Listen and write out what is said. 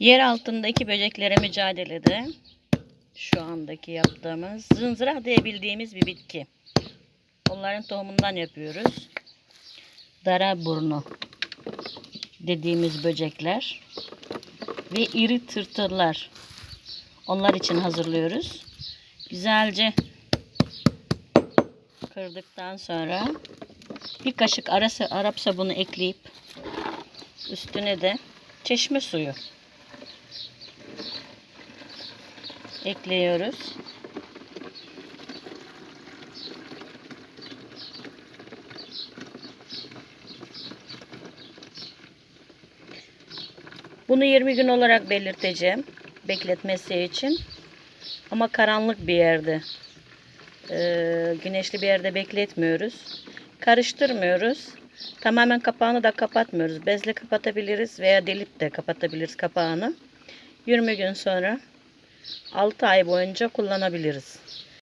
Yer altındaki böceklere mücadelede şu andaki yaptığımız zınzıra diye bildiğimiz bir bitki. Onların tohumundan yapıyoruz. Dara burnu dediğimiz böcekler ve iri tırtıllar. Onlar için hazırlıyoruz. Güzelce kırdıktan sonra bir kaşık arası Arap sabunu ekleyip üstüne de çeşme suyu ekliyoruz. Bunu 20 gün olarak belirteceğim. Bekletmesi için. Ama karanlık bir yerde. e, güneşli bir yerde bekletmiyoruz. Karıştırmıyoruz. Tamamen kapağını da kapatmıyoruz. Bezle kapatabiliriz veya delip de kapatabiliriz kapağını. 20 gün sonra 6 ay boyunca kullanabiliriz.